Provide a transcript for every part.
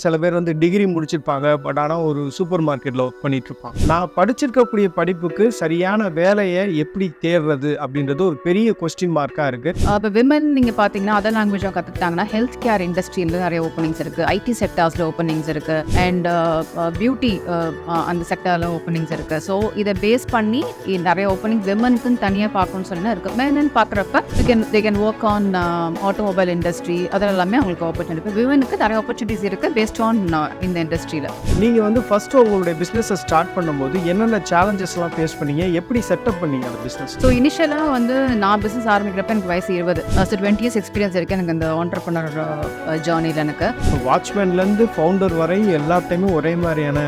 சில பேர் வந்து டிகிரி முடிச்சிருப்பாங்க பட் ஆனால் ஒரு சூப்பர் மார்க்கெட்டில் ஒர்க் பண்ணிட்டு நான் படிச்சிருக்கக்கூடிய படிப்புக்கு சரியான வேலையை எப்படி தேர்றது அப்படின்றது ஒரு பெரிய கொஸ்டின் மார்க்காக இருக்குது இப்போ விமன் நீங்கள் பார்த்தீங்கன்னா அதர் லாங்குவேஜாக கற்றுக்கிட்டாங்கன்னா ஹெல்த் கேர் இண்டஸ்ட்ரியில் நிறைய ஓப்பனிங்ஸ் இருக்குது ஐடி செக்டார்ஸில் ஓப்பனிங்ஸ் இருக்குது அண்ட் பியூட்டி அந்த செக்டாரில் ஓப்பனிங்ஸ் இருக்குது ஸோ இதை பேஸ் பண்ணி நிறைய ஓப்பனிங் விமனுக்குன்னு தனியாக பார்க்கணும்னு சொன்னால் இருக்குது விமன் பார்க்குறப்ப the can they can work on automobile industry அதெல்லாமே அவங்களுக்கு ஆப்பர்ச்சுனிட்டி விமனுக்கு நிறைய ஆப்பர்ச்சுனிட்டிஸ் இருக்குது பேஸ்ட் ஆன் இந்த இண்டஸ்ட்ரியில் நீங்கள் வந்து ஃபஸ்ட்டு உங்களுடைய பிஸ்னஸை ஸ்டார்ட் பண்ணும்போது என்னென்ன சேலஞ்சஸ்லாம் ஃபேஸ் பண்ணீங்க? எப்படி செட்டப் பண்ணீங்க அந்த பிஸ்னஸ் ஸோ இனிஷியலாக வந்து நான் பிஸ்னஸ் ஆரம்பிக்கிறப்ப எனக்கு வயசு இருபது. ஸோ டுவெண்ட்டி இயர்ஸ் எக்ஸ்பீரியன்ஸ் இருக்குது எனக்கு இந்த ஆண்டர்பனர் ஜேர்னியில் எனக்கு. வாட்ச்மேன்லேருந்து ஃபவுண்டர் வரை எல்லாத்தையுமே ஒரே மாதிரியான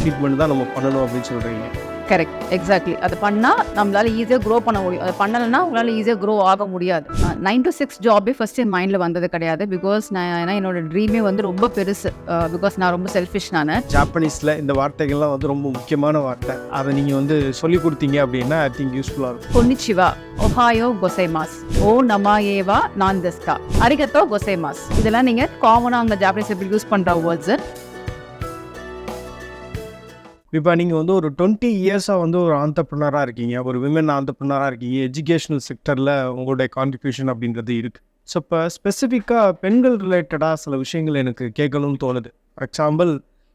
ட்ரீட்மெண்ட் தான் நம்ம பண்ணணும் அப்படின்னு சொல்கிறீங்க கரெக்ட் எக்ஸாக்ட்லி அது பண்ணால் நம்மளால ஈஸியாக க்ரோ பண்ண முடியும். அது பண்ணலைன்னா உங்களால் ஈஸியாக க்ரோ ஆக முடியாது. நைன் டு சிக்ஸ் ஜாபே ஃபர்ஸ்ட் என் மைண்டில் வந்தது கிடையாது. பிகாஸ் நான் ஏன்னா என்னோட ட்ரீமே வந்து ரொம்ப பெருசு. பிகாஸ் நான் ரொம்ப செல்ஃபிஷ் நான். ஜாப்பனீஸில் இந்த வார்த்தைகள்லாம் வந்து ரொம்ப முக்கியமான வார்த்தை. அதை நீங்கள் வந்து சொல்லி கொடுத்தீங்க அப்படின்னா ஐ திங்க் யூஸ்ஃபுல்லாக இருக்கும். கொன்னிச்சிவா ஒஹாயோ கொசைமாஸ் ஓ நமாயேவா நான் தெஸ்கா அரிகத்தோ கொசைமாஸ் இதெல்லாம் நீங்கள் காமனாக அந்த ஜாப்பனீஸ் எப்படி யூஸ் பண்ணுற வேர்ட்ஸு இப்போ நீங்கள் வந்து ஒரு டுவெண்ட்டி இயர்ஸாக வந்து ஒரு ஆண்டர்ப்ரினராக இருக்கீங்க. ஒரு விமன் ஆண்டர்ப்ரினராக இருக்கீங்க. எஜுகேஷனல் செக்டரில் உங்களுடைய கான்ட்ரிபியூஷன் அப்படின்றது இருக்குது ஸோ இப்போ ஸ்பெசிஃபிக்காக பெண்கள் ரிலேட்டடாக சில விஷயங்கள் எனக்கு கேட்கணும்னு தோணுது. ஃபார் எக்ஸாம்பிள்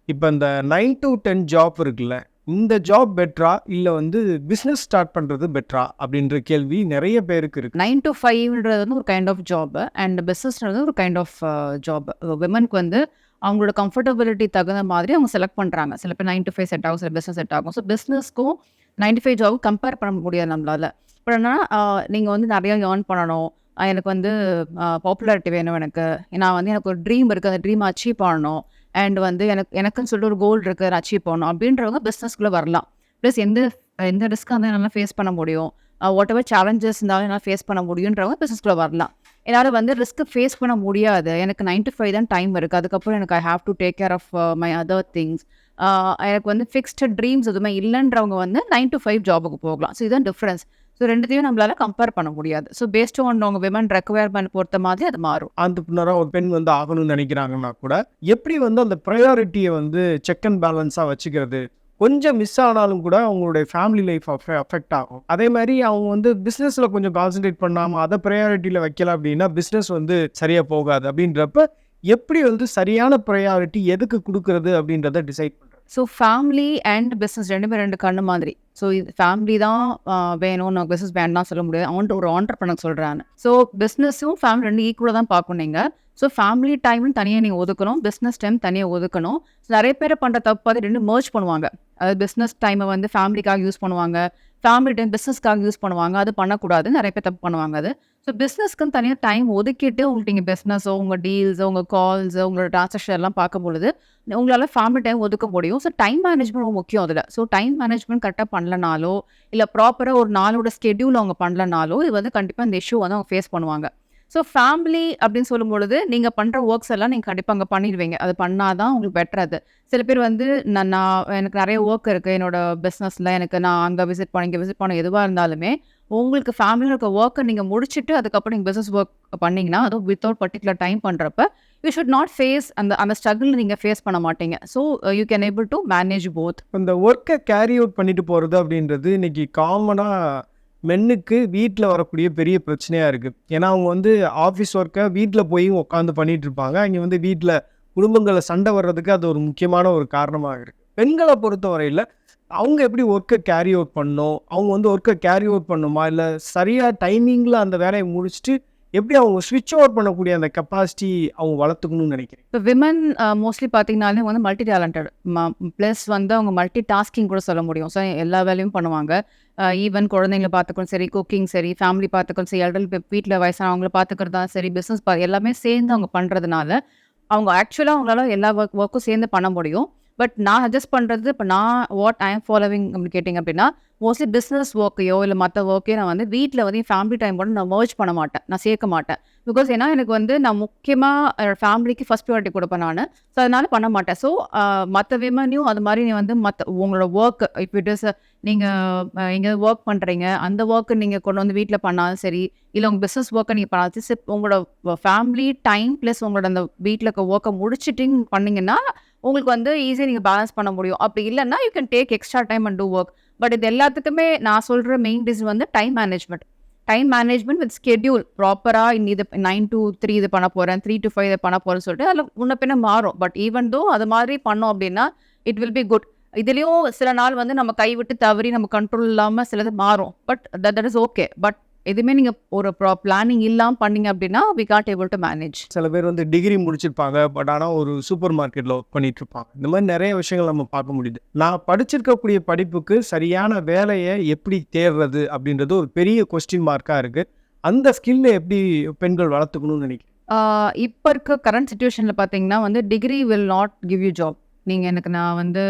இப்போ இந்த நைன் டு டென் ஜாப் இருக்குல்ல இந்த ஜாப் பெட்ரா இல்லை வந்து பிஸ்னஸ் ஸ்டார்ட் பண்ணுறது பெட்ரா அப்படின்ற கேள்வி நிறைய பேருக்கு இருக்குது நைன் டு ஃபைவ்ன்றது வந்து ஒரு கைண்ட் ஆஃப் ஜாப் அண்ட் பிஸ்னஸ்ன்றது ஒரு கைண்ட் ஆஃப் ஜாப் விமனுக்கு வந்து அவங்களோட கம்ஃபர்டபிலிட்டி தகுந்த மாதிரி அவங்க செலக்ட் பண்ணுறாங்க சில பேர் நைன் டு ஃபைவ் செட் ஆகும் சில பிஸ்னஸ் செட் ஆகும். ஸோ பிஸ்னஸ்க்கும் நைன்டி ஃபைவ் ஜாபும் கம்பேர் பண்ண முடியாது நம்மளால். இப்போ என்னன்னா நீங்கள் வந்து நிறையா ஏர்ன் பண்ணணும். எனக்கு வந்து பாப்புலாரிட்டி வேணும் எனக்கு. நான் வந்து எனக்கு ஒரு ட்ரீம் இருக்குது அந்த ட்ரீம் அச்சீவ் பண்ணணும். அண்ட் வந்து எனக்கு எனக்குன்னு சொல்லிட்டு ஒரு கோல் இருக்குது அச்சீவ் பண்ணணும். அப்படின்றவங்க பிஸ்னஸ்குள்ளே வரலாம். ப்ளஸ் எந்த எந்த ரிஸ்க்காக இருந்தாலும் என்னால் ஃபேஸ் பண்ண முடியும். வாட் எவர் சேலஞ்சஸ் இருந்தாலும் என்னால் ஃபேஸ் பண்ண முடியுன்றவங்க பிஸ்னஸ்குள்ளே வரலாம். என்னால் வந்து ரிஸ்க்கு ஃபேஸ் பண்ண முடியாது. எனக்கு நைன் டு ஃபைவ் தான் டைம் இருக்குது அதுக்கப்புறம் எனக்கு I have to take care of my other things எனக்கு வந்து ஃபிக்ஸ்டு ட்ரீம்ஸ் எதுவுமே இல்லைன்றவங்க வந்து நைன் டு ஃபைவ் ஜாபுக்கு போகலாம். ஸோ இதுதான் டிஃப்ரென்ஸ் ஸோ ரெண்டுத்தையும் நம்மளால கம்பேர் பண்ண முடியாது. ஸோ பேஸ்ட் ஆன் அவங்க விமன் ரெக்குவயர்மெண்ட் பொறுத்த மாதிரி அது மாறும். ஆண்டர்ப்ரினராக ஒரு பெண் வந்து ஆகணும்னு நினைக்கிறாங்கன்னா கூட எப்படி வந்து அந்த ப்ரையாரிட்டியை வந்து செக் அண்ட் பேலன்ஸாக வச்சுக்கிறது? கொஞ்சம் மிஸ் ஆனாலும் கூட அவங்களுடைய ஃபேமிலி லைஃப் அஃபெக்ட் ஆகும். அதே மாதிரி அவங்க வந்து பிஸ்னஸில் கொஞ்சம் கான்சென்ட்ரேட் பண்ணாமல் அதை ப்ரையாரிட்டியில் வைக்கல அப்படின்னா பிஸ்னஸ் வந்து சரியாக போகாது. அப்படின்றப்ப எப்படி வந்து சரியான ப்ரையாரிட்டி எதுக்கு கொடுக்கறது அப்படின்றத டிசைட் பண்ணுறது ஸோ ஃபேமிலி அண்ட் பிஸ்னஸ் ரெண்டுமே ரெண்டு கண்ணு மாதிரி. ஸோ இது ஃபேமிலி தான் வேணும். நான் பிஸ்னஸ் வேண்டாம் சொல்ல முடியாது. அவன்ட்டு ஒரு ஆண்டர் பண்ண சொல்கிறாங்க ஸோ பிஸ்னஸும் ஃபேமிலி ரெண்டு ஈக்குவலாக தான் பார்க்கணும் நீங்கள் ஸோ ஃபேமிலி டைம்னு தனியாக நீங்கள் ஒதுக்கணும். பிஸ்னஸ் டைம் தனியாக ஒதுக்கணும். நிறைய பேர் பண்ணுற தப்பு பார்த்து ரெண்டு merge பண்ணுவாங்க. அதாவது பிஸ்னஸ் டைமை வந்து ஃபேமிலிக்காக யூஸ் பண்ணுவாங்க. ஃபேமிலி டைம் பிஸ்னஸ்க்காக யூஸ் பண்ணுவாங்க. அது பண்ணக்கூடாது நிறைய பேர் தப்பு பண்ணுவாங்க அது. ஸோ பிஸ்னஸ்க்குன்னு தனியாக டைம் ஒதுக்கிட்டு உங்களுக்கு நீங்கள் பிஸ்னஸோ உங்கள் டீல்ஸோ உங்கள் கால்ஸோ உங்களோட ட்ரான்சாக்ஷன் எல்லாம் பார்க்கும் பொழுது உங்களால் ஃபேமிலி டைம் ஒதுக்க முடியும். ஸோ டைம் மேனேஜ்மெண்ட் முக்கியம் அதில். ஸோ டைம் மேனேஜ்மெண்ட் கரெக்டாக பண்ணலனாலோ இல்லை ப்ராப்பராக ஒரு நாளோட ஸ்கெடியூல் அவங்க பண்ணலனாலோ இது வந்து கண்டிப்பாக இந்த இஷ்யூ வந்து அவங்க ஃபேஸ் பண்ணுவாங்க. ஸோ ஃபேமிலி அப்படின்னு சொல்லும் பொழுது நீங்கள் பண்ணுற ஒர்க்ஸ் எல்லாம் நீங்கள் கண்டிப்பாக அங்கே பண்ணிடுவீங்க. அது பண்ணாதான் உங்களுக்கு பெட்டர் அது. சில பேர் வந்து நான் நான் எனக்கு நிறைய ஒர்க் இருக்குது என்னோட பிஸ்னஸில் எனக்கு நான் அங்கே விசிட் பண்ண இங்கே விசிட் பண்ண எதுவாக இருந்தாலுமே உங்களுக்கு ஃபேமிலியில் இருக்க ஒர்க்கை நீங்கள் முடிச்சுட்டு அதுக்கப்புறம் நீங்கள் பிஸ்னஸ் ஒர்க் பண்ணீங்கன்னா அதுவும் வித்தவுட் பர்டிகுலர் டைம் பண்ணுறப்ப யூ ஷுட் நாட் ஃபேஸ் அந்த அந்த ஸ்ட்ரகிள் நீங்கள் ஃபேஸ் பண்ண மாட்டீங்க. So you can able to manage both இந்த ஒர்க்கை கேரி அவுட் பண்ணிட்டு போகிறது அப்படின்றது இன்னைக்கு காமனாக மென்னுக்கு வீட்டில் வரக்கூடிய பெரிய பிரச்சனையாக இருக்குது ஏன்னா அவங்க வந்து ஆஃபீஸ் ஒர்க்கை வீட்டில் போய் உட்காந்து பண்ணிட்டு இருப்பாங்க. அங்கே வந்து வீட்டில் குடும்பங்களை சண்டை வர்றதுக்கு அது ஒரு முக்கியமான ஒரு காரணமாக இருக்குது பெண்களை பொறுத்த வரையில் அவங்க எப்படி ஒர்க்கை கேரி அவுட் பண்ணணும்? அவங்க வந்து ஒர்க்கை கேரி அவுட் பண்ணுமா? இல்லை சரியாக டைமிங்கில் அந்த வேலையை முடிச்சுட்டு எப்படி அவங்க ஸ்விட்ச் ஓவர் பண்ணக்கூடிய அந்த கெப்பாசிட்டி அவங்க வளர்த்துக்கணும்னு நினைக்கிறேன் இப்போ விமன் மோஸ்ட்லி uh, பார்த்தீங்கனாலே வந்து மல்டி டேலண்டட் ப்ளஸ் வந்து அவங்க மல்டி டாஸ்கிங் கூட சொல்ல முடியும். ஸோ எல்லா வேலையும் பண்ணுவாங்க. ஈவன் குழந்தைங்கள பார்த்துக்கணும். சரி குக்கிங் சரி ஃபேமிலி பார்த்துக்கணும். சரி எல்டல் வீட்டில் வயசானவங்கள பார்த்துக்கிறதா சரி பிஸ்னஸ் பா எல்லாமே சேர்ந்து அவங்க பண்ணுறதுனால அவங்க ஆக்சுவலாக அவங்களால எல்லா ஒர்க் ஒர்க்கும் சேர்ந்து பண்ண முடியும். பட் நான் சஜஸ்ட் பண்ணுறது இப்போ நான் வாட் ஐ எம் ஃபாலோவிங் அப்படின்னு கேட்டிங்க அப்படின்னா மோஸ்ட்லி பிஸ்னஸ் ஒர்க்கையோ இல்லை மற்ற ஒர்க்கையோ நான் வந்து வீட்டில் வந்து ஃபேமிலி டைம் கூட நான் மர்ஜ் பண்ண மாட்டேன். நான் சேர்க்க மாட்டேன். பிகாஸ் ஏன்னா எனக்கு வந்து நான் முக்கியமாக ஃபேமிலிக்கு ஃபஸ்ட் ப்ரியாரிட்டி கொடுப்பேன் நான். ஸோ அதனால பண்ண மாட்டேன். ஸோ மற்ற விமனையும் அது மாதிரி நீ வந்து மற்ற உங்களோட ஒர்க் இப்போ இட் இஸ் நீங்கள் எங்கேயாவது ஒர்க் பண்ணுறீங்க அந்த ஒர்க்கு நீங்கள் கொண்டு வந்து வீட்டில் பண்ணாலும் சரி இல்லை உங்கள் பிஸ்னஸ் ஒர்க்கை நீங்கள் பண்ணாலும் சரி உங்களோட ஃபேமிலி டைம் ப்ளஸ் உங்களோட அந்த வீட்டில் இருக்க ஒர்க்கை முடிச்சுட்டிங் பண்ணிங்கன்னா உங்களுக்கு வந்து ஈஸியாக நீங்கள் பேலன்ஸ் பண்ண முடியும். அப்படி இல்லைன்னா you can take extra time and do work but இது எல்லாத்துக்குமே நான் சொல்கிற மெயின் ரீசன் வந்து time management time management with schedule ப்ராப்பராக இந்த இது நைன் டு த்ரீ இது பண்ண போகிறேன் த்ரீ டு ஃபைவ் இதை பண்ண போகிறேன்னு சொல்லிட்டு அதில் முன்ன பின்ன மாறும். பட் ஈவன் தோ அது மாதிரி பண்ணோம் அப்படின்னா இட் வில் பி குட் இதுலேயும் சில நாள் வந்து நம்ம கைவிட்டு தவறி நம்ம கண்ட்ரோல் இல்லாமல் சிலது மாறும். But that that is okay but எதுவுமே நீங்கள் ஒரு ப்ரா பிளானிங் இல்லாமல் பண்ணீங்க அப்படின்னா we got able to manage சில பேர் வந்து டிகிரி முடிச்சிருப்பாங்க பட் ஆனால் ஒரு சூப்பர் மார்க்கெட்டில் ஒர்க் பண்ணிட்டு இருப்பாங்க. இந்த மாதிரி நிறைய விஷயங்கள் நம்ம பார்க்க முடியுது. நான் படிச்சிருக்கக்கூடிய படிப்புக்கு சரியான வேலையை எப்படி தேடுறது அப்படின்றது ஒரு பெரிய கொஸ்டின் மார்க்காக இருக்குது அந்த ஸ்கில்லை எப்படி பெண்கள் வளர்த்துக்கணும்னு நினைக்கிறேன் இப்போ இருக்க கரண்ட் சுச்சுவேஷனில் பார்த்தீங்கன்னா வந்து degree will not give you job நீங்கள் எனக்கு நான் வந்து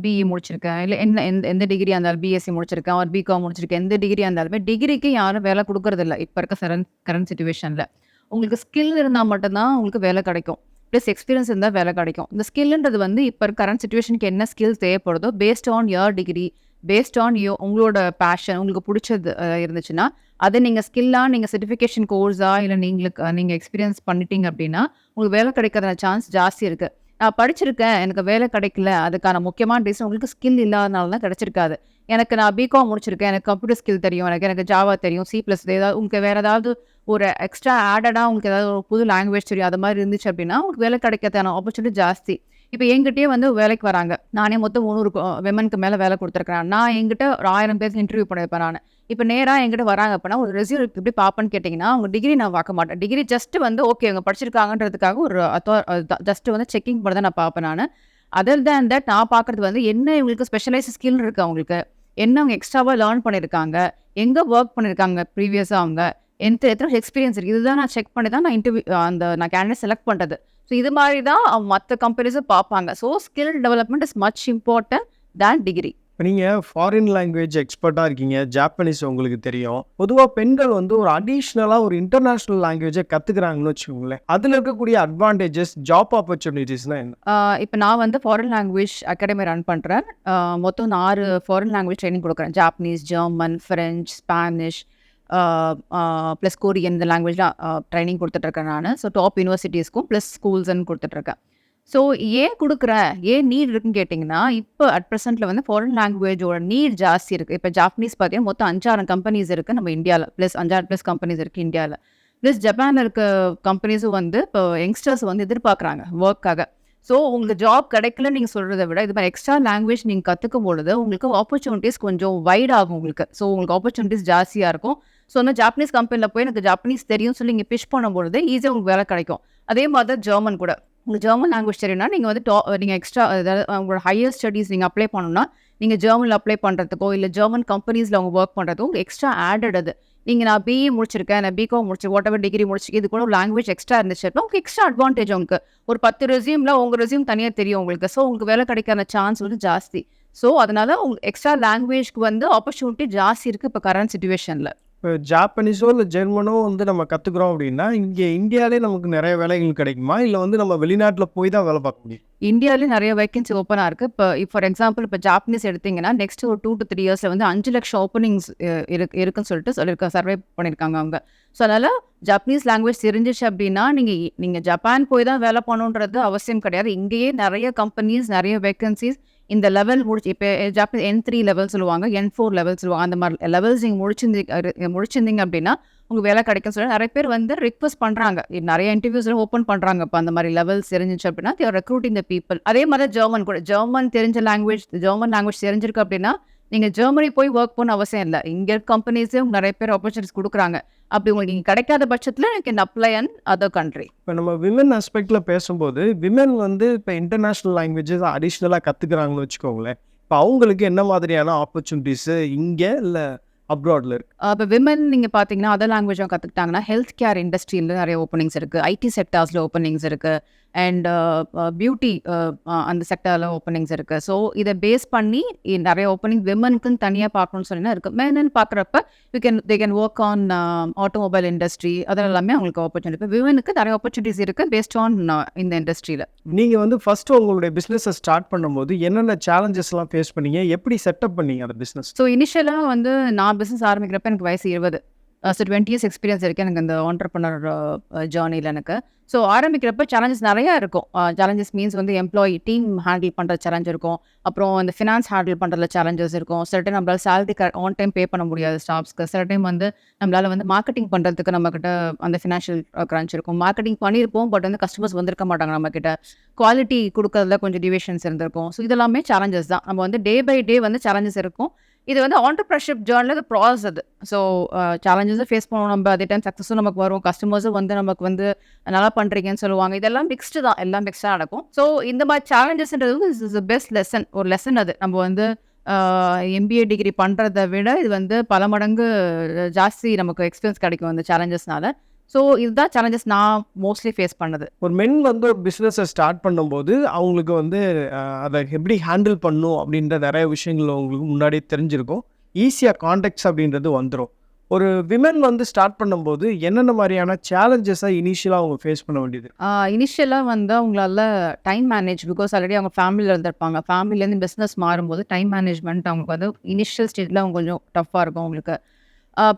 பிஇ முடிச்சிருக்கேன் இல்லை என்ன எந்த எந்த டிகிரியாக இருந்தாலும் பிஎஸ்சி முடிச்சிருக்கேன் ஒரு பிகாம் முடிச்சிருக்கேன் எந்த டிகிரியாக இருந்தாலுமே டிகிரிக்கு யாரும் வேலை கொடுக்கறதில்ல இப்போ இருக்க கரண்ட் கரண்ட் சுச்சுவேஷனில் உங்களுக்கு ஸ்கில் இருந்தால் மட்டும்தான் உங்களுக்கு வேலை கிடைக்கும் ப்ளஸ் எக்ஸ்பீரியன்ஸ் இருந்தால் வேலை கிடைக்கும் இந்த ஸ்கில்ன்றது வந்து இப்போ கரண்ட் சுச்சுவேஷனுக்கு என்ன ஸ்கில் தேவைப்படுதோ based on your degree based on your உங்களோட பேஷன் உங்களுக்கு பிடிச்சது இருந்துச்சுன்னா அதை நீங்கள் ஸ்கில்லாக நீங்கள் சர்டிஃபிகேஷன் கோர்ஸாக இல்லை நீங்களுக்கு நீங்கள் எக்ஸ்பீரியன்ஸ் பண்ணிட்டீங்க அப்படின்னா உங்களுக்கு வேலை கிடைக்கிறதுன சான்ஸ் ஜாஸ்தி இருக்குது நான் படிச்சிருக்கேன் எனக்கு வேலை கிடைக்கல அதுக்கான முக்கியமான ரீசன் உங்களுக்கு ஸ்கில் இல்லாதனால தான் கிடைச்சிருக்காது. எனக்கு நான் பிகாம் முடிச்சிருக்கேன் எனக்கு கம்ப்யூட்டர் ஸ்கில் தெரியும் எனக்கு எனக்கு ஜாவா தெரியும் சி ப்ளஸ் ஏதாவது உங்களுக்கு வேறு ஏதாவது ஒரு எக்ஸ்ட்ரா ஆடடாக உங்களுக்கு ஏதாவது ஒரு புது லாங்குவேஜ் தெரியும் அது மாதிரி இருந்துச்சு அப்படின்னா உங்களுக்கு வேலை கிடைக்கிறதுக்கான ஆப்பர்ச்சுனிட்டி ஜாஸ்தி. இப்போ என்கிட்டயே வந்து வேலைக்கு வராங்க. நானே மொத்தம் முந்நூறு விமனுக்கு மேலே வேலை கொடுத்துருக்கேன் நான் என்கிட்ட ஒரு ஆயிரம் பேருக்கு இன்டர்வியூ பண்ணியிருப்பேன் நான். இப்போ நேராக என்கிட்ட வராங்க அப்படின்னா ஒரு ரெசியூம் எப்படி பார்ப்பேன்னு கேட்டிங்கன்னா அவங்க டிகிரி நான் பார்க்க மாட்டேன். டிகிரி ஜஸ்ட் வந்து ஓகே அவங்க படிச்சிருக்காங்கன்றதுக்காக ஒரு அத்தோ ஜஸ்ட் uh, வந்து செக்கிங் பண்ணி தான் நான் பார்ப்பேன் நான். அதர் தேன் தட் நான் பார்க்குறது வந்து என்ன இவங்களுக்கு ஸ்பெஷலைஸ் ஸ்கில் இருக்குது அவங்களுக்கு? என்ன அவங்க எக்ஸ்ட்ராவாக லேர்ன் பண்ணியிருக்காங்க எங்கே ஒர்க் பண்ணியிருக்காங்க ப்ரீவியஸாக அவங்க? எந்த எத்தனை எக்ஸ்பீரியன்ஸ் இருக்குது இதுதான் நான் செக் பண்ணி தான் நான் இன்டர்வியூ அந்த நான் கேண்டிடேட் செலக்ட் பண்ணுறது ஸோ இது மாதிரி தான் மற்ற கம்பெனிஸும் பார்ப்பாங்க. So skill development is much important than degree இப்போ நீங்கள் ஃபாரின் லாங்குவேஜ் எக்ஸ்பர்ட்டாக இருக்கீங்க ஜாப்பனீஸ் உங்களுக்கு தெரியும். பொதுவாக பெண்கள் வந்து ஒரு அடிஷ்னலாக ஒரு இன்டர்நேஷ்னல் லாங்குவேஜை கற்றுக்குறாங்கன்னு வச்சுக்கோங்களேன். அதில் இருக்கக்கூடிய அட்வான்டேஜஸ் ஜாப் ஆப்பர்ச்சுனிட்டிஸ்னால் என்ன? இப்போ நான் வந்து ஃபாரின் லாங்குவேஜ் அகாடமி ரன் பண்ணுறேன் மொத்தம் நான் ஆறு ஃபாரின் லாங்குவேஜ் ட்ரைனிங் கொடுக்குறேன். Japanese German French Spanish plus Korean இந்த லாங்குவேஜ்லாம் ட்ரைனிங் கொடுத்துட்ருக்கேன் நான். ஸோ டாப் யூனிவர்சிட்டிஸ்க்கும் ப்ளஸ் ஸ்கூல்ஸ்ன்னு கொடுத்துட்ருக்கேன் ஸோ ஏன் கொடுக்குறேன் ஏன் நீட் இருக்குன்னு கேட்டிங்கன்னா இப்போ அட் ப்ரெசென்ட்டில் வந்து ஃபாரின் லாங்குவேஜோட நீட் ஜாஸ்தி இருக்குது இப்போ ஜாப்பனீஸ் பார்த்தீங்கன்னா மொத்தம் அஞ்சாறு கம்பெனிஸ் இருக்குது நம்ம இந்தியாவில் ப்ளஸ் அஞ்சாறு ப்ளஸ் கம்பெனிஸ் இருக்குது இந்தியாவில் ப்ளஸ் ஜப்பானில் இருக்க கம்பெனிஸும் வந்து இப்போ யங்ஸ்டர்ஸ் வந்து எதிர்பார்க்குறாங்க ஒர்க்காக ஸோ உங்களுக்கு ஜாப் கிடைக்கலன்னு நீங்கள் சொல்கிறத விட இது மாதிரி எக்ஸ்ட்ரா லாங்குவேஜ் நீங்கள் கற்றுக்கும் பொழுது உங்களுக்கு ஆப்பர்ச்சுனிட்டிஸ் கொஞ்சம் வைட் ஆகும் உங்களுக்கு. ஸோ உங்களுக்கு ஆப்பர்ச்சுனிட்டிஸ் ஜாஸ்தியாக இருக்கும். ஸோ அந்த ஜாப்பனீஸ் கம்பெனியில் போய் எனக்கு ஜாப்பனீஸ் தெரியும் சொல்லி நீங்கள் பிஷ் பண்ணும்பொழுது ஈஸியாக உங்களுக்கு வேலை கிடைக்கும். அதே மாதிரி தான் ஜெர்மன் கூட. உங்களுக்கு ஜெர்மன் லாங்குவேஜ் தெரியும்னா நீங்கள் வந்து டா நீங்கள் எக்ஸ்ட்ரா அதாவது உங்களோட ஹையர் ஸ்டடீஸ் நீங்கள் அப்ளை பண்ணணும்னா நீங்கள் ஜெர்மனில் அப்ளை பண்ணுறதுக்கோ இல்லை ஜெர்மன் கம்பெனிஸில் அவங்க ஒர்க் பண்ணுறதுக்கோ உங்களுக்கு எக்ஸ்ட்ரா ஆடட் அது. நீங்கள் நான் பிஇ முடிச்சிருக்கேன் நான் பிகாம் முடிச்சு வாட் எவர் டிகிரி முடிச்சு இது கூட ஒரு லாங்குவேஜ் எக்ஸ்ட்ரா இருந்துச்சு உங்களுக்கு எக்ஸ்ட்ரா அட்வான்டேஜ் உங்களுக்கு. ஒரு பத்து ரெசியூமில் உங்கள் ரெசியூம் தனியாக தெரியும் உங்களுக்கு. ஸோ உங்களுக்கு வேலை கிடைக்கான சான்ஸ் வந்து ஜாஸ்தி. ஸோ அதனால் உங்களுக்கு எக்ஸ்ட்ரா லாங்குவேஜ்க்கு வந்து ஆப்பர்ச்சுனிட்டி ஜாஸ்தி இருக்குது இப்போ கரண்ட் சுச்சுவேஷனில் இப்போ ஜாப்பனீஸோ இல்லை ஜெர்மனோ வந்து நம்ம கற்றுக்குறோம் அப்படின்னா இங்கே இந்தியாவிலே நமக்கு நிறைய வேலைகள் கிடைக்குமா? இல்லை வந்து நம்ம வெளிநாட்டில் போய் தான் வேலை பார்க்க முடியும்? இந்தியாவிலே நிறைய வேக்கன்சி ஓப்பனாக இருக்குது இப்போ ஃபார் எக்ஸாம்பிள் இப்போ ஜாப்பனீஸ் எடுத்தீங்கன்னா நெக்ஸ்ட் ஒரு டூ டு த்ரீ இயர்ஸில் வந்து அஞ்சு லட்சம் ஓப்பனிங்ஸ் இருக்கு இருக்குன்னு சொல்லிட்டு சொல்லியிருக்க சர்வே பண்ணியிருக்காங்க அவங்க. ஸோ அதனால் ஜாப்பனீஸ் லாங்குவேஜ் தெரிஞ்சிச்சு அப்படின்னா நீங்கள் நீங்கள் ஜப்பான் போய் தான் வேலை பண்ணணுன்றது அவசியம் கிடையாது. இங்கேயே நிறைய கம்பெனிஸ் நிறைய வேக்கன்சிஸ் இந்த லெவல் முடிச்சு இப்போ ஜாப்பனீஸ் என் த்ரீ லெவல் சொல்லுவாங்க என் ஃபோர் லெவல் சொல்லுவாங்க அந்த மாதிரி லெவல்ஸ் நீங்கள் முடிச்சிருந்தீங்க முடிச்சிருந்தீங்க அப்படின்னா உங்களுக்கு வேலை கிடைக்கும் சொல்லி நிறைய பேர் வந்து ரிக்வஸ்ட் பண்ணுறாங்க நிறைய இன்டர்வியூஸ்லாம் ஓப்பன் பண்ணுறாங்க இப்போ அந்த மாதிரி லெவல்ஸ் தெரிஞ்சிச்சு அப்படின்னா தேர் ரெக்ரூட்டிங் த பீப்பிள் அதே மாதிரி ஜெர்மன் கூட. ஜெர்மன் தெரிஞ்ச லாங்குவேஜ் ஜெர்மன் லாங்குவேஜ் தெரிஞ்சிருக்கு அப்படின்னா நீங்கள் ஜெர்மனி போய் ஒர்க் பண்ண அவசியம் இல்லை. இங்கே கம்பெனிஸே நிறைய பேர் ஆப்பர்ச்சுனிட்டிஸ் கொடுக்குறாங்க. அப்படி உங்களுக்கு இங்கே கிடைக்காத பட்சத்தில் எனக்கு can apply another country இப்போ நம்ம விமன் ஆஸ்பெக்டில் பேசும்போது விமன் வந்து இப்போ இன்டர்நேஷ்னல் லாங்குவேஜஸ் அடிஷ்னலாக கற்றுக்குறாங்கன்னு வச்சுக்கோங்களேன். இப்போ அவங்களுக்கு என்ன மாதிரியான ஆப்பர்ச்சுனிட்டிஸு இங்கே இல்லை அப்ராடில் இருக்கு. இப்போ விமன் நீங்கள் பார்த்தீங்கன்னா அதர் லாங்குவேஜும் கற்றுக்கிட்டாங்கன்னா ஹெல்த் கேர் இண்டஸ்ட்ரியில் நிறைய ஓப்பனிங்ஸ் இருக்குது ஐடி செக்டார்ஸில் ஓப்பனிங்ஸ் இருக்குது அண்ட் பியூட்டி அந்த செக்டரில் ஓப்பனிங்ஸ் இருக்குது ஸோ இதை பேஸ் பண்ணி நிறைய ஓப்பனிங் விமனுக்குன்னு தனியாக பார்க்கணும்னு சொன்னா இருக்குது மேனன்னு பார்க்குறப்ப you can they can work on automobile industry அதெல்லாம் எல்லாமே அவங்களுக்கு ஆப்பர்ச்சுனிட்டி விமனுக்கு நிறைய ஆப்பர்ச்சுனிட்டிஸ் இருக்குது பேஸ்ட் ஆன் இந்த இண்டஸ்ட்ரியில் நீங்கள் வந்து ஃபஸ்ட்டு உங்களுடைய பிஸ்னஸை ஸ்டார்ட் பண்ணும்போது என்னென்ன சேலஞ்சஸ்லாம் ஃபேஸ் பண்ணீங்க? எப்படி செட்டப் பண்ணீங்க அந்த பிஸ்னஸ் ஸோ இனிஷியலாக வந்து நான் பிஸ்னஸ் ஆரம்பிக்கிறப்ப எனக்கு வயசு இருபது. ஸோ டுவெண்ட்டி இயர்ஸ் எக்ஸ்பீரியன்ஸ் இருக்குது எனக்கு இந்த ஆண்டர்பனர் ஜேர்னியில் எனக்கு. ஸோ ஆரம்பிக்கிறப்ப சேலஞ்சஸ் நிறையா இருக்கும். சேலஞ்சஸ் மீன்ஸ் வந்து எம்ப்ளாயி டீம் ஹேண்டில் பண்ணுற சேலஞ்ச் இருக்கும். அப்புறம் இந்த ஃபினான்ஸ் ஹேண்டில் பண்ணுறதுல சேலஞ்சஸ் இருக்கும். சில டைம் நம்மளால சேலரி ஆன் டைம் பே பண்ண முடியாது ஸ்டாஃப்ஸ்க்கு சில டைம் வந்து நம்மளால வந்து மார்க்கெட்டிங் பண்ணுறதுக்கு நம்மக்கிட்ட அந்த ஃபினான்ஷியல் கிரான்ச் இருக்கும். மார்க்கெட்டிங் பண்ணியிருப்போம் பட் வந்து கஸ்டமர்ஸ் வந்திருக்க மாட்டாங்க நம்மக்கிட்ட குவாலிட்டி கொடுக்கறதுல கொஞ்சம் டிவிஷன்ஸ் இருந்திருக்கும். ஸோ இதெல்லாமே சேலஞ்சஸ் தான். நம்ம வந்து டே பை டே வந்து சேலஞ்சஸ் இருக்கும். இது வந்து ஆண்டர்பிரஷிப் ஜேர்னில் இது ப்ராசஸ் அது. ஸோ சேலஞ்சஸும் ஃபேஸ் பண்ணுவோம். நம்ம அதே டைம் சக்ஸஸும் நமக்கு வரும். கஸ்டமர்ஸும் வந்து நமக்கு வந்து நல்லா பண்ணுறீங்கன்னு சொல்லுவாங்க. இதெல்லாம் மிக்ஸ்டு தான். எல்லாம் மிக்ஸ்டாக நடக்கும். ஸோ இந்த மாதிரி சேலஞ்சஸ்ன்றது வந்து இஸ் பெஸ்ட் லெசன் ஒரு லெசன் அது. நம்ம வந்து எம்பிஏ டிகிரி பண்ணுறதை விட இது வந்து பல மடங்கு ஜாஸ்தி நமக்கு எக்ஸ்பீரியன்ஸ் கிடைக்கும் இந்த சேலஞ்சஸ்னால ஸோ இதுதான் சேலஞ்சஸ் நான் மோஸ்ட்லி ஃபேஸ் பண்ணது. ஒரு மென் வந்து ஒரு பிஸ்னஸை ஸ்டார்ட் பண்ணும்போது அவங்களுக்கு வந்து அதை எப்படி ஹேண்டில் பண்ணும் அப்படின்ற நிறைய விஷயங்கள் உங்களுக்கு முன்னாடியே தெரிஞ்சிருக்கும். ஈஸியாக கான்டாக்ட்ஸ் அப்படின்றது வந்துடும் ஒரு விமன் வந்து ஸ்டார்ட் பண்ணும்போது என்னென்ன மாதிரியான சேலஞ்சஸை இனிஷியலாக அவங்க ஃபேஸ் பண்ண வேண்டியது? இனிஷியலாக வந்து அவங்களால டைம் மேனேஜ் பிகாஸ் ஆல்ரெடி அவங்க ஃபேமிலியில் இருந்திருப்பாங்க. ஃபேமிலிலேருந்து பிஸ்னஸ் மாறும்போது டைம் மேனேஜ்மெண்ட் அவங்களுக்கு வந்து இனிஷியல் ஸ்டேஜில் அவங்க கொஞ்சம் டஃப்பாக இருக்கும் அவங்களுக்கு.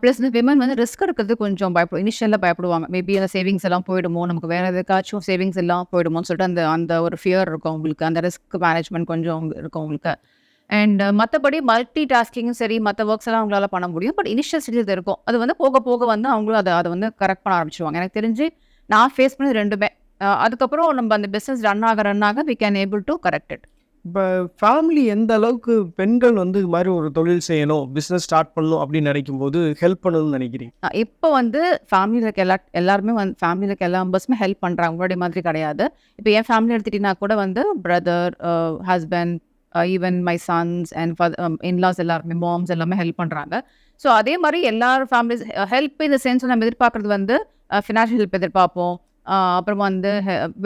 ப்ளஸ் வந்து விமன் வந்து ரிஸ்க் எடுக்கிறது கொஞ்சம் பயப்படும் இனிஷியலாக பயப்படுவாங்க. மேபி அந்த சேவிங்ஸ் எல்லாம் போயிடுமோ நமக்கு வேறு எதுக்காச்சும் சேவிங்ஸ் எல்லாம் போயிடுமோன்னு சொல்லிட்டு அந்த அந்த ஒரு ஃபியர் இருக்கும் அவங்களுக்கு அந்த ரிஸ்க் மேனேஜ்மெண்ட் கொஞ்சம் இருக்கும் அவங்களுக்கு அண்ட் மற்றபடி மல்டி டாஸ்கிங்கும் சரி மற்ற ஒர்க்ஸ் எல்லாம் அவங்களால பண்ண முடியும். பட் இனிஷியல் ஸ்டேஜில் இருக்கும். அது வந்து போக போக வந்து அவங்களும் அதை அதை வந்து கரெக்ட் பண்ண ஆரம்பிச்சிருவாங்க. எனக்கு தெரிஞ்சு நான் ஃபேஸ் பண்ணது ரெண்டுமே. அதுக்கப்புறம் நம்ம அந்த பிஸ்னஸ் ரன் ஆக ரன் ஆக we can able to correct it இப்போ ஃபேமிலி எந்த அளவுக்கு பெண்கள் வந்து இது மாதிரி ஒரு தொழில் செய்யணும் பிஸ்னஸ் ஸ்டார்ட் பண்ணணும் அப்படின்னு நினைக்கும் போது ஹெல்ப் பண்ணணும்னு நினைக்கிறீங்க? இப்போ வந்து ஃபேமிலியில் இருக்க எல்லா எல்லாருமே வந்து ஃபேமிலியில் இருக்க எல்லா மெம்பர்ஸுமே ஹெல்ப் பண்ணுறாங்க உங்களுடைய மாதிரி கிடையாது. இப்போ என் ஃபேமிலி எடுத்துட்டிங்கன்னா கூட வந்து brother husband even my sons and in-laws எல்லாருமே மாம்ஸ் எல்லாமே ஹெல்ப் பண்ணுறாங்க ஸோ அதே மாதிரி எல்லார் ஃபேமிலிஸ் ஹெல்ப் இந்த சென்ஸ் நம்ம எதிர்பார்க்குறது வந்து ஃபினான்ஷியல் ஹெல்ப் எதிர்பார்ப்போம். அப்புறம் வந்து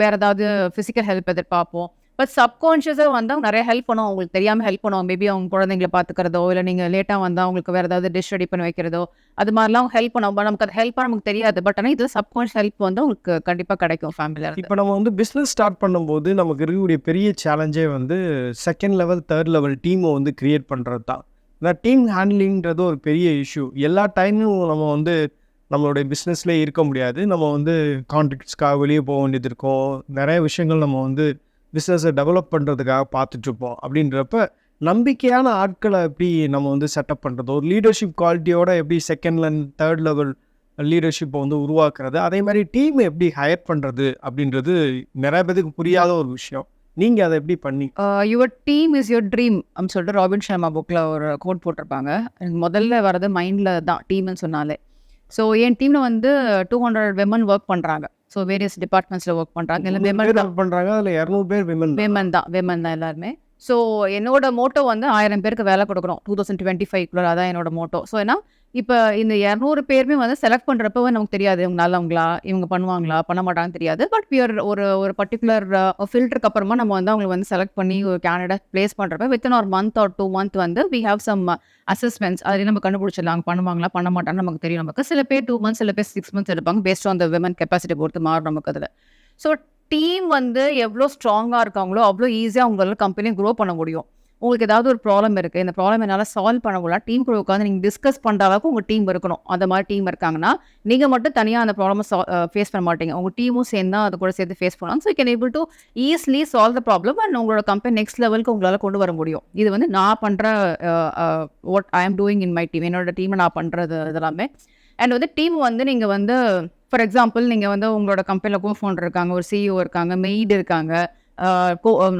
வேறு ஏதாவது ஃபிசிக்கல் ஹெல்ப் எதிர்பார்ப்போம். பட் சப்கான்ஷியஸாக வந்தால் அவங்க நிறைய ஹெல்ப் பண்ணுவோம் அவங்களுக்கு தெரியாமல் ஹெல்ப் பண்ணுவோம் மேபி அவங்க குழந்தைங்களை பார்த்துக்கிறதோ இல்லை நீங்கள் லேட்டாக வந்தால் அவங்களுக்கு வேறு ஏதாவது டிஷ் ரெடி பண்ணி வைக்கிறதோ அது மாதிரிலாம் ஹெல்ப் பண்ணுவோம் நமக்கு அது ஹெல்ப்பாக நமக்கு தெரியாது. பட் ஆனால் இதில் சப்கான்ஷியஸ் ஹெல்ப் வந்து உங்களுக்கு கண்டிப்பாக கிடைக்கும் ஃபேமிலியில் இப்போ நம்ம வந்து பிஸ்னஸ் ஸ்டார்ட் பண்ணும்போது நமக்கு இருக்கக்கூடிய பெரிய சேலஞ்சே வந்து செகண்ட் லெவல் தேர்ட் லெவல் டீமை வந்து கிரியேட் பண்ணுறது தான். இந்த டீம் ஹேண்ட்லிங்கிறது ஒரு பெரிய இஷ்யூ எல்லா டைமும் நம்ம வந்து நம்மளுடைய பிஸ்னஸ்லேயே இருக்க முடியாது. நம்ம வந்து கான்ட்ராக்ட்ஸ்க்காக வெளியே போக வேண்டியது இருக்கும். நிறைய விஷயங்கள் நம்ம வந்து பிஸ்னஸை டெவலப் பண்ணுறதுக்காக பார்த்துட்ருப்போம். அப்படின்றப்ப நம்பிக்கையான ஆட்களை எப்படி நம்ம வந்து செட்டப் பண்ணுறது ஒரு லீடர்ஷிப் குவாலிட்டியோட எப்படி செகண்ட் அண்ட் தேர்ட் லெவல் லீடர்ஷிப்பை வந்து உருவாக்குறது? அதே மாதிரி டீம் எப்படி ஹையர் பண்ணுறது அப்படின்றது நிறைய பேருக்கு புரியாத ஒரு விஷயம். நீங்கள் அதை எப்படி பண்ணி your team is your dream அப்படின்னு சொல்லிட்டு ராபின் ஷர்மா புக்கில் ஒரு கோட் போட்டிருப்பாங்க. எனக்கு முதல்ல வர்றது மைண்டில் தான் டீம்னு சொன்னாலே. ஸோ என் டீமில் வந்து டூ ஹண்ட்ரட் விமன் ஒர்க் பண்ணுறாங்க ஸோ வேரியஸ் டிபார்ட்மெண்ட்ஸில் ஒர்க் பண்ணுறாங்க இல்லை விமன் பண்ணுறாங்க அதில் இரநூறு பேர் விமன் விமன் தான். விமன் தான் எல்லாருமே. ஸோ என்னோட மோட்டோ வந்து ஆயிரம் பேருக்கு வேலை கொடுக்குறோம். டூ தௌசண்ட் டுவெண்ட்டி ஃபைவ்க்குள்ள அதான் என்னோட மோட்டோ ஸோ ஏன்னா இப்போ இந்த இரநூறு பேருமே வந்து செலக்ட் பண்ணுறப்ப நமக்கு தெரியாது. இவங்க நல்லவங்களா? இவங்க பண்ணுவாங்களா? பண்ண மாட்டாங்கன்னு தெரியாது. பட் பியர் ஒரு ஒரு பர்டிகுலர் ஃபில்டருக்கு அப்புறமா நம்ம வந்து அவங்களை வந்து செலக்ட் பண்ணி ஒரு கேண்டிடேட் ப்ளேஸ் பண்ணுறப்ப வித்தின் ஒரு மந்த் ஆர் டூ மந்த் வந்து வி ஹேவ் சம் அசஸ்மெண்ட்ஸ் அதில் நம்ம கண்டுபிடிச்சிடலாம். அவங்க பண்ணுவாங்களா? பண்ண மாட்டாங்கன்னு நமக்கு தெரியும் நமக்கு. சில பேர் டூ மந்த்ஸ் சில பேர் சிக்ஸ் மந்த்ஸ் எடுப்பாங்க based on the women capacity பொறுத்து மாறும் நமக்கு அதில். ஸோ டீம் வந்து எவ்வளோ ஸ்ட்ராங்காக இருக்காங்களோ அவ்வளோ ஈஸியாக உங்களால் கம்பெனியை க்ரோ பண்ண முடியும். உங்களுக்கு ஏதாவது ஒரு ப்ராப்ளம் இருக்குது இந்த ப்ராப்ளம் என்னால் சால்வ் பண்ண முடியல டீம் கூட உட்காந்து நீங்கள் டிஸ்கஸ் பண்ணுற அளவுக்கு உங்கள் டீம் இருக்கணும். அந்த மாதிரி டீம் இருக்காங்கன்னா நீங்கள் மட்டும் தனியாக அந்த ப்ராப்ளமை ஃபேஸ் பண்ண மாட்டீங்க. உங்கள் டீமும் சேர்ந்து தான் அது கூட சேர்த்து ஃபேஸ் பண்ணலாம். So can able to easily solve the problem and உங்களோட கம்பெனி நெக்ஸ்ட் லெவலுக்கு உங்களால் கொண்டு வர முடியும். இது வந்து நான் பண்ணுற வாட் ஐ ஆம் டூயிங் இன் மை டீம் என்னோட டீமை நான் பண்ணுறது இதெல்லாமே. அண்ட் வந்து டீம் வந்து நீங்கள் வந்து ஃபார் எக்ஸாம்பிள் நீங்கள் வந்து உங்களோட கம்பெனியில் கோ ஃபோன் இருக்காங்க ஒரு சிஇஓ இருக்காங்க மெய்டு இருக்காங்க.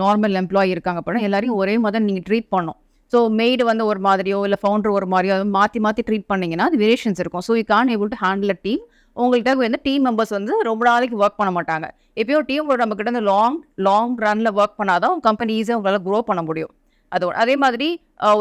நார்மல் எம்ப்ளாயி இருக்காங்க அப்படின்னா எல்லாரையும் ஒரே மாதிரி நீங்கள் ட்ரீட் பண்ணும் ஸோ மெய்டு வந்து ஒரு மாதிரியோ இல்லை ஃபவுண்டர் ஒரு மாதிரியோ மாற்றி மாற்றி ட்ரீட் பண்ணிங்கன்னா அது வேரியேஷன்ஸ் இருக்கும். So you can able to handle team உங்கள்கிட்ட வந்து டீம் மெம்பர்ஸ் வந்து ரொம்ப நாளைக்கு ஒர்க் பண்ண மாட்டாங்க. எப்பயோ டீமோட நம்ம கிட்ட வந்து லாங் லாங் ரன்ல ஒர்க் பண்ணாதான் உங்க கம்பெனி ஈஸியாக உங்களால் க்ரோ பண்ண முடியும். அது அதே மாதிரி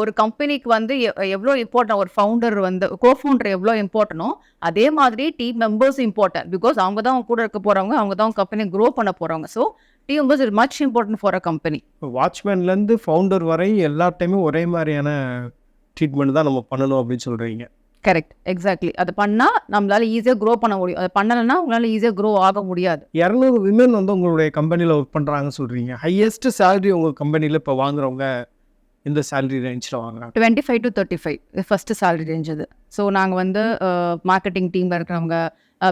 ஒரு கம்பெனிக்கு வந்து எவ்வளோ இம்பார்ட்டன் ஒரு ஃபவுண்டர் வந்து கோ ஃபவுண்டர் எவ்வளோ இம்பார்ட்டனோ அதே மாதிரி டீம் மெம்பர்ஸ் இம்பார்ட்டன்ட் பிகாஸ் அவங்க தான் கூட இருக்க போறவங்க அவங்க தான் கம்பெனி க்ரோ பண்ண போகிறவங்க so team is much important for a company வாட்ச்மேன்லேருந்து founder வரை எல்லா டைமும் ஒரே மாதிரியான ட்ரீட்மெண்ட் தான் நம்ம பண்ணணும் அப்படின்னு சொல்கிறீங்க கரெக்ட் எக்ஸாக்ட்லி அது பண்ணா நம்மளால ஈஸியாக க்ரோ பண்ண முடியும். அதை பண்ணலைன்னா உங்களால ஈஸியாக க்ரோ ஆக முடியாது. இரநூறு விமன் வந்து உங்களுடைய கம்பெனியில் ஒர்க் பண்ணுறாங்கன்னு சொல்கிறீங்க ஹையஸ்ட் சேலரி உங்கள் கம்பெனியில் இப்போ வாங்குறவங்க எந்த சேலரி ரேஞ்சில் வாங்குறாங்க. Twenty five to thirty five first salary range அது. ஸோ நாங்கள் வந்து மார்க்கெட்டிங் டீமில் இருக்கிறவங்க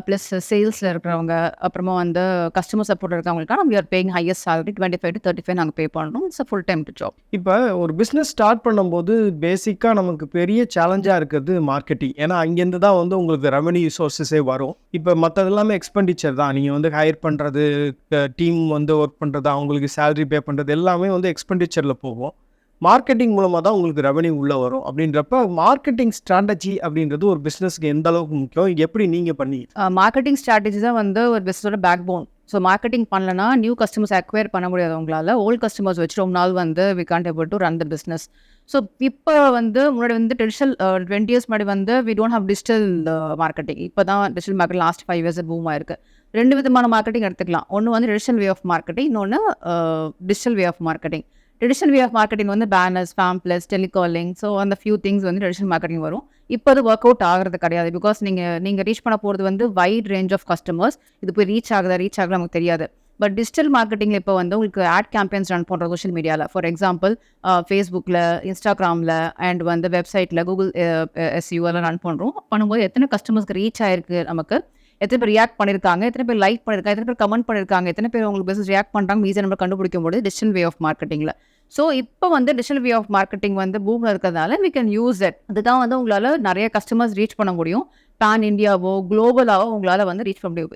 ப்ளஸ் சேல்ஸில் இருக்கிறவங்க அப்புறமா வந்து கஸ்டமர் சப்போர்ட் இருக்கிறவங்களுக்காக நம்ம are paying highest salary twenty five to thirty five நாங்கள் பே பண்ணணும் it's full time to job இப்போ ஒரு பிஸ்னஸ் ஸ்டார்ட் பண்ணும்போது பேசிக்காக நமக்கு பெரிய சேலஞ்சாக இருக்கிறது மார்க்கெட்டிங் ஏன்னா அங்கேருந்து தான் வந்து உங்களுக்கு ரெவன்யூ சோர்ஸஸே வரும். இப்போ மற்றது எல்லாமே எக்ஸ்பெண்டிச்சர் தான். நீங்கள் வந்து ஹையர் பண்ணுறது டீம் வந்து ஒர்க் பண்ணுறது அவங்களுக்கு சேலரி பே பண்ணுறது எல்லாமே வந்து எக்ஸ்பெண்டிச்சரில் போகும். மார்க்கெட்டிங் மூலமாக தான் உங்களுக்கு ரெவன்யூ உள்ளே வரும். அப்படின்றப்ப மார்க்கெட்டிங் ஸ்ட்ராட்டஜி அப்படின்றது ஒரு பிஸ்னஸ்க்கு எந்த அளவுக்கு முக்கியம்? எப்படி நீங்கள் பண்ணி மார்க்கெட்டிங் ஸ்ட்ராட்டஜி தான் வந்து ஒரு பிஸ்னஸோட பேக் போன் ஸோ மார்க்கெட்டிங் பண்ணலன்னா நியூ கஸ்டமர்ஸ் அக்வயர் பண்ண முடியாது உங்களால். ஓல்ட் கஸ்டமர்ஸ் வச்சு ரொம்ப நாள் வந்து we can't able to run the business so இப்போ வந்து முன்னாடி வந்து ட்ரெடிஷனல் டுவெண்ட்டி இயர்ஸ் முன்னாடி வந்து we don't have digital marketing இப்போ தான் digital market last five years boom ஆயிருக்கு. ரெண்டு விதமான மார்க்கெட்டிங் எடுத்துக்கலாம். ஒன்று வந்து ட்ரெடிஷனல் வே ஆஃப் மார்க்கெட்டிங் இன்னொன்று digital way of marketing traditional way of marketing வந்து பேனர்ஸ் ஃபேம்ப்ளஸ் டெலிகாலிங் ஸோ அந்த ஃபியூ திங்ஸ் வந்து ட்ரெடிஷனல் மார்க்கெட்டிங் வரும். இப்போ அது ஒர்க் அவுட் ஆகிறது கிடையாது. பிகாஸ் நீங்கள் நீங்கள் ரீச் பண்ண போகிறது வந்து வைட் ரேஞ்ச் ஆஃப் கஸ்டமர்ஸ் இது போய் ரீச் ஆகுதா ரீச் ஆகுது நமக்கு தெரியாது. பட் டிஜிட்டல் மார்க்கெட்டிங்கில் இப்போ வந்து உங்களுக்கு ஆட் கேம்பெயின்ஸ் ரன் பண்ணுறோம் சோஷியல் மீடியாவில் ஃபார் எக்ஸாம்பிள் ஃபேஸ்புக்கில் இன்ஸ்டாகிராமில் அண்ட் வந்து வெப்சைட்டில் கூகுள் எஸ்யூ எல்லாம் ரன் பண்ணுறோம் பண்ணும்போது எத்தனை கஸ்டமர்ஸ்க்கு ரீச் ஆயிருக்கு நமக்கு? எத்தனை பேர் ரியாக்ட் பண்ணியிருக்காங்க எத்தனை பேர் லைக் பண்ணியிருக்காங்க எத்தனை பேர் கமெண்ட் பண்ணியிருக்காங்க எத்தனை பேர் உங்களுக்கு பிஸ்னஸ் ரியாக்ட் பண்ணுறாங்க ஈஸியாக நம்ம கண்டுபிடிக்க போது டிஜிட்டல் வே ஆஃப் மார்க்கெட்டிங்கில் ஸோ இப்போ வந்து டிஜிட்டல் வே ஆஃப் மார்க்கெட்டிங் வந்து பூமில் இருக்கிறதால வி கேன் யூஸ் இட் அதுதான் வந்து உங்களால் நிறைய கஸ்டமர்ஸ் ரீச் பண்ண முடியும். பேன் இந்தியாவோ குளோபலாவோ உங்களால் வந்து ரீச் பண்ண முடியும்.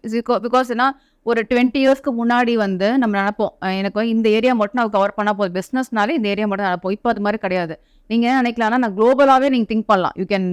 பிகாஸ் ஏன்னா ஒரு டுவெண்ட்டி இயர்ஸ்க்கு முன்னாடி வந்து நம்ம நினைப்போம் எனக்கு இந்த ஏரியா மட்டும் நான் கவர் பண்ணால் போதும். பிஸ்னஸ்னாலே இந்த ஏரியா மட்டும் நினைப்போம். இப்போ அது மாதிரி கிடையாது. நீங்கள் என்ன நினைக்கலாம்னா நான் குளோபலாகவே நீங்கள் திங்க் பண்ணலாம். You can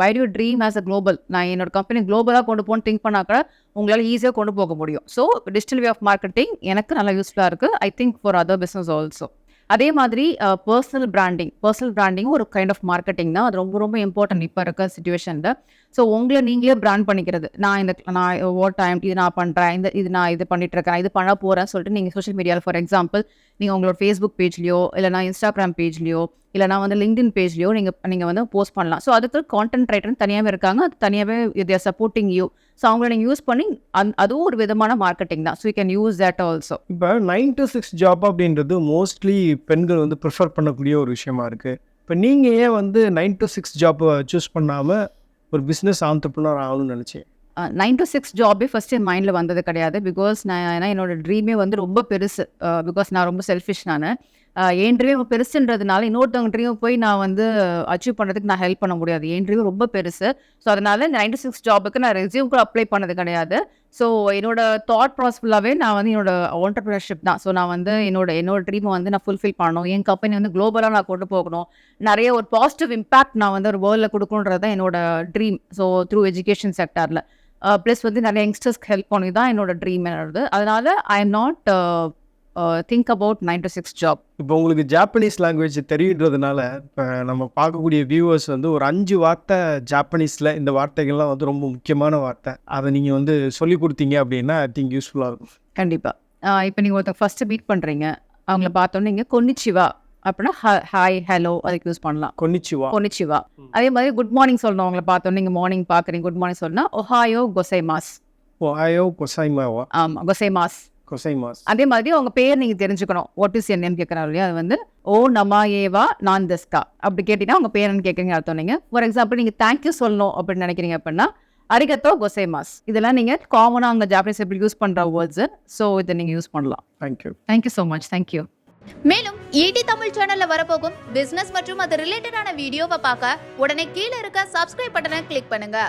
wide you dream as a global நான் என்னோட கம்பெனி குளோபலாக கொண்டு போகணும்னு திங்க் பண்ணா கூட உங்களால் ஈஸியாக கொண்டு போக முடியும். So digital way of marketing எனக்கு நல்லா யூஸ்ஃபுல்லாக இருக்குது I think for other business also அதே மாதிரி பர்சனல் பிராண்டிங் பர்சனல் பிராண்டிங் ஒரு கைண்ட் ஆஃப் மார்க்கெட்டிங் தான் அது ரொம்ப ரொம்ப இம்பார்ட்டன்ட் இப்போ இருக்க சுச்சுவேஷனில் ஸோ உங்களை நீங்களே பிராண்ட் பண்ணிக்கிறது. நான் இந்த நான் ஓட் டைம் இது நான் பண்ணுறேன் இந்த இது நான் இது பண்ணிட்டு இருக்கேன் இது பண்ண போகிறேன்னு சொல்லிட்டு நீங்கள் சோஷியல் மீடியாவில் ஃபார் எக்ஸாம்பிள் நீங்கள் உங்களோட ஃபேஸ்புக் பேஜ்லையோ இல்லைனா இன்ஸ்டாகிராம் பேஜ்லையோ இல்லைனா வந்து லிங்க்டின் பேஜ்லையோ நீங்கள் நீங்கள் வந்து போஸ்ட் பண்ணலாம். ஸோ அதுக்கு கான்டென்ட் ரைட்டர்னு தனியாகவே இருக்காங்க. அது தனியாகவே இது சப்போர்ட்டிங் யூ ஸோ அவங்கள நீங்கள் யூஸ் பண்ணி அந் அதுவும் ஒரு விதமான மார்க்கெட்டிங் தான். So you can use that also இப்போ நைன் டு சிக்ஸ் ஜாப் அப்படின்றது மோஸ்ட்லி பெண்கள் வந்து ப்ரிஃபர் பண்ணக்கூடிய ஒரு விஷயமா இருக்குது இப்போ நீங்கள் ஏன் வந்து nine to six job choose பண்ணாமல் ஒரு பிஸ்னஸ் ஆண்டர்பனர் ஆகணும்னு நினச்சேன். நைன் டு சிக்ஸ் ஜாபே ஃபஸ்ட்டு என் மைண்டில் வந்தது கிடையாது. பிகாஸ் நான் ஏன்னா என்னோட ட்ரீமே வந்து ரொம்ப பெருசு. பிகாஸ் நான் ரொம்ப செல்ஃபிஷ் நான். என் ட்ரீம் பெருசுன்றதுனால இன்னொருத்தவங்க ட்ரீம் போய் நான் வந்து அச்சீவ் பண்ணுறதுக்கு நான் ஹெல்ப் பண்ண முடியாது. என் ட்ரீம் ரொம்ப பெருசு. ஸோ அதனால நைன் டு சிக்ஸ் ஜாபுக்கு நான் ரெசியூம் கூட அப்ளை பண்ணது கிடையாது. ஸோ என்னோட தாட் ப்ராசஸ்ஃபுல்லாகவே நான் வந்து என்னோட ஆண்டர்பிரினர்ஷிப் தான். ஸோ நான் வந்து என்னோட என்னோட ட்ரீமை வந்து நான் ஃபுல்ஃபில் பண்ணணும். என் கம்பெனி வந்து குளோபலாக நான் கொண்டு போகணும். நிறைய ஒரு பாசிட்டிவ் இம்பாக்ட் நான் வந்து ஒரு வேர்ல்டில் கொடுக்கணுன்றது தான் என்னோட ட்ரீம் ஸோ த்ரூ எஜுகேஷன் செக்டாரில் ப்ளஸ் வந்து நிறைய யங்ஸ்டர்ஸ்க்கு ஹெல்ப் பண்ணி தான் என்னோட ட்ரீம் என்னோடது. அதனால I am not think about nine to six job இப்போ உங்களுக்கு ஜாப்பனீஸ் லாங்குவேஜ் தெரியுன்றதுனால இப்போ நம்ம பார்க்கக்கூடிய வியூவர்ஸ் வந்து ஒரு அஞ்சு வார்த்தை ஜாப்பனீஸில் இந்த வார்த்தைகள்லாம் வந்து ரொம்ப முக்கியமான வார்த்தை. அதை நீங்கள் வந்து சொல்லி கொடுத்தீங்க அப்படின்னா ஐ திங்க் யூஸ்ஃபுல்லாக இருக்கும். கண்டிப்பாக இப்போ நீங்கள் ஒருத்தர் ஃபஸ்ட்டு மீட் பண்ணுறீங்க அவங்கள பார்த்தோன்னே நீங்கள் கொன்னிச்சிவா அப்படின்னா ஹாய் ஹலோ அதுக்கு யூஸ் பண்ணலாம். கொன்னிச்சிவா. கொன்னிச்சிவா. அதே மாதிரி குட் மார்னிங் சொல்லணும் அவங்கள பார்த்தோன்னே நீங்கள் மார்னிங் பார்க்குறீங்க குட் மார்னிங் சொல்லணும்னா ஒஹாயோ கொசைமாஸ் ஓஹாயோ கொசைமாவா ஆமாம் கொசைமாஸ் கொசைமாஸ். அதே மாதிரி அவங்க பேர் நீங்கள் தெரிஞ்சுக்கணும். வாட் இஸ் என் நேம் கேட்குறாங்க இல்லையா? அது வந்து ஓ நமா ஏவா நான் தஸ்கா அப்படி கேட்டிங்கன்னா உங்கள் பேருன்னு கேட்குறீங்க அர்த்தம் நீங்கள் ஃபார் எக்ஸாம்பிள் நீங்கள் தேங்க்யூ சொல்லணும் அப்படின்னு நினைக்கிறீங்க அப்படின்னா அரிகத்தோ கொசைமாஸ் இதெல்லாம் நீங்கள் காமனாக அங்கே ஜாப்பனீஸ் எப்படி யூஸ் பண்ணுற வேர்ட்ஸு ஸோ இதை நீங்கள் யூஸ் பண்ணலாம். Thank you thank you so much thank you மேலும் ஈடி தமிழ் சேனல்ல வரப்போகும் பிசினஸ் மற்றும் அது ரிலேட்டடான வீடியோவை பார்க்க உடனே கீழே இருக்க சப்ஸ்கிரைப் பட்டனை கிளிக் பண்ணுங்க.